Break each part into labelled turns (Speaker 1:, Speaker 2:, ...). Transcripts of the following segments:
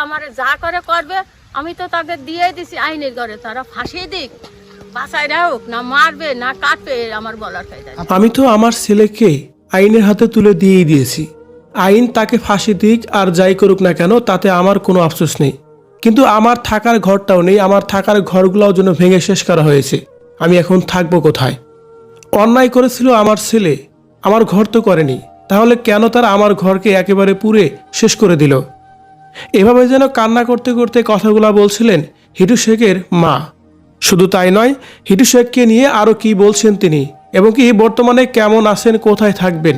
Speaker 1: আমার যা করে করবে, আমি তো তাকে দিয়ে দিছি আইনের ঘরে। তারা ফাঁসিয়ে দিক। বাসায় রাখুক, না মারবে, না কাটবে আমার বলার
Speaker 2: আমি তো আমার ছেলেকে আইনের হাতে তুলে দিয়েই দিয়েছি। আইন তাকে ফাঁসি দিক, আর যাই করুক না কেন, তাতে আমার কোনো আফসোস নেই। কিন্তু আমার থাকার ঘরটাও নেই, আমার থাকার ঘরগুলোও যেন ভেঙে শেষ করা হয়েছে। আমি এখন থাকব কোথায়? অন্যায় করেছিল আমার ছেলে, আমার ঘর তো করেনি। তাহলে কেন তারা আমার ঘরকে একেবারে পুরে শেষ করে দিল? এভাবে যেন কান্না করতে করতে কথাগুলো বলছিলেন হিটু শেখের মা। শুধু তাই নয় হিটু শেখকে নিয়ে আরও কি বলছেন তিনি এবং কি বর্তমানে কেমন আছেন কোথায় থাকবেন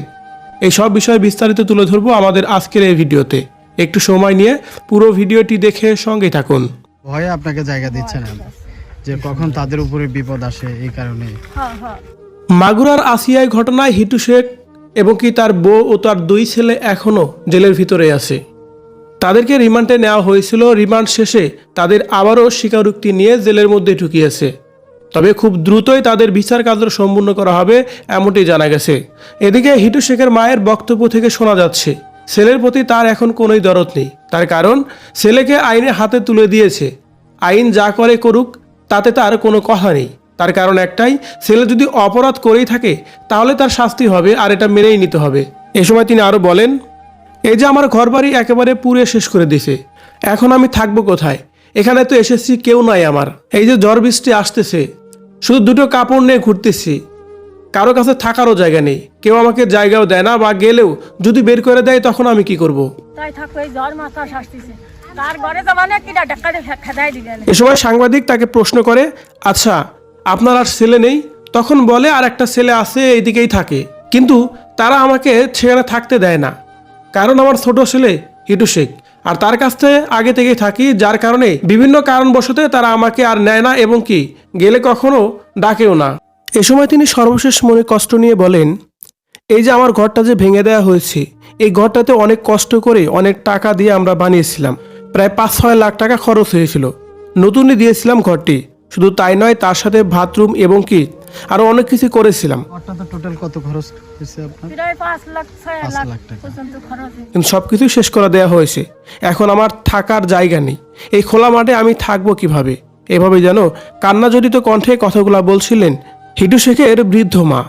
Speaker 2: এই সব বিষয়ে বিস্তারিত তুলে ধরবো আমাদের আজকের এই ভিডিওতে। একটু সময় নিয়ে পুরো ভিডিওটি দেখে সঙ্গে থাকুন।
Speaker 3: ভয়ে আপনাকে জায়গা দিচ্ছে না। যে কখন তাদের উপরে বিপদ আসে এই কারণে।
Speaker 2: মাগুরার আসিয়ায় ঘটনায় হিটু শেখ এবং কি তার বউ ও তার দুই ছেলে এখনও জেলের ভিতরে আছে। তাদেরকে রিমান্ডে নেওয়া হয়েছিল। রিমান্ড শেষে তাদের আবারও স্বীকারোক্তি নিয়ে জেলের মধ্যে ঢুকিয়েছে। তবে খুব দ্রুতই তাদের বিচার কার্য সম্পূর্ণ করা হবে এমনটি জানা গেছে। এদিকে হিটু শেখের মায়ের বক্তব্য থেকে শোনা যাচ্ছে, ছেলের প্রতি তার এখন কোনোই দরদ নেই। তার কারণ, ছেলেকে আইনের হাতে তুলে দিয়েছে। আইন যা করে করুক, তাতে তার কোনো কথা নেই। তার কারণ একটাই, ছেলে যদি অপরাধ করেই থাকে, তাহলে তার শাস্তি হবে আর এটা মেনেই নিতে হবে। এ সময় তিনি আরও বলেন এই যে আমার ঘর বাড়ি একেবারে পুড়ে শেষ করে দিছে। এখন আমি থাকব কোথায়? এখানে তো এসেছি কেউ নাই আমার। এই যে ঝড় বৃষ্টি আসতেছে শুধু দুটো কাপড় নিয়ে ঘুরতেছি। কারও কাছে থাকারও জায়গা নেই। কেউ আমাকে জায়গাও দেয় না বা গেলেও যদি বের করে দেয় তখন আমি কি করব।
Speaker 1: তাই এই জ্বর মাথা শাস্তিছে।
Speaker 2: এ সময় সাংবাদিক তাকে প্রশ্ন করে আচ্ছা আপনার আর ছেলে নেই? তখন বলে আর একটা ছেলে আছে এইদিকেই থাকে। কিন্তু তারা আমাকে সেখানে থাকতে দেয় না। কারণ আমার ছোট ছেলে হিটু শেখ। আর তার কাছ থেকে আগে থেকেই থাকি, যার কারণে বিভিন্ন কারণবশতে তারা আমাকে আর নেয় না এবং কি, গেলে কখনো ডাকেও না। এ সময় তিনি সর্বশেষ মনে কষ্ট নিয়ে বলেন, এই যে আমার ঘরটা যে ভেঙে দেওয়া হয়েছে, এই ঘরটাতে অনেক কষ্ট করে অনেক টাকা দিয়ে আমরা বানিয়েছিলাম। প্রায় পাঁচ ছয় লাখ টাকা খরচ হয়েছিল। নতুনই দিয়েছিলাম ঘরটি। শুধু তাই নয়, তার সাথে বাথরুম এবং কি আরও অনেক কিছু করেছিলাম।
Speaker 3: টোটাল কত খরচ হয়েছে।
Speaker 2: কিন্তু সব কিছুই শেষ করে দেয়া হয়েছে। এখন আমার থাকার জায়গা নেই। এই খোলা মাঠে আমি থাকব কীভাবে? এভাবে যেন কান্নাজড়িত কণ্ঠে কথাগুলো বলছিলেন হিটু শেখের বৃদ্ধ মা।